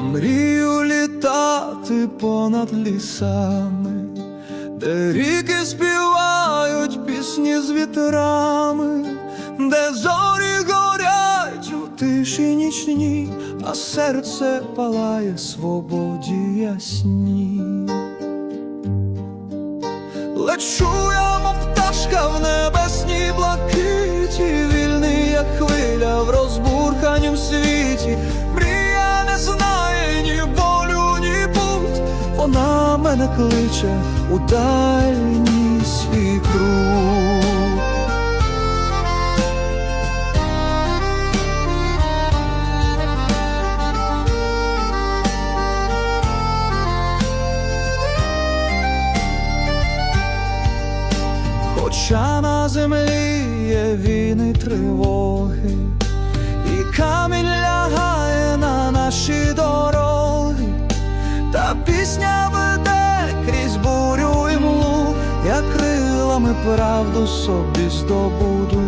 мрію літати понад лісами, де ріки співають пісні з вітрами, де зорі горять у тиші нічній, а серце палає свободі ясній. Лечу я, мов пташка в небесній блакиті, вільний, як хвиля в розбурханім світі. Мене кличе у дальній свій круг. Хоча на землі є війни тривоги, правду собі здобуду.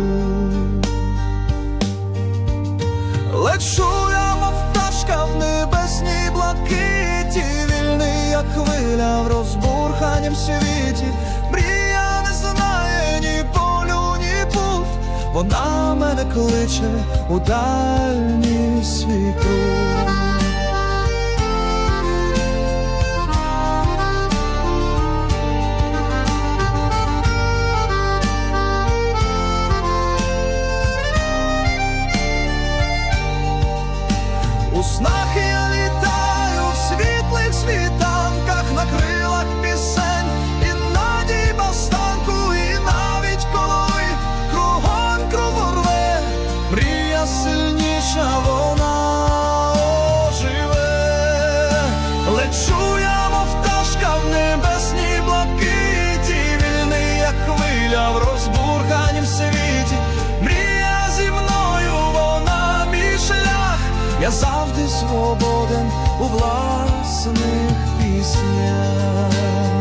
Лечу я, мов пташка в небесній блакиті, вільний, як хвиля в розбурханім світі. Мрія не знає ні болю, ні пут. Вона мене кличе у дальній свій. Я завжди свободен у власних піснях.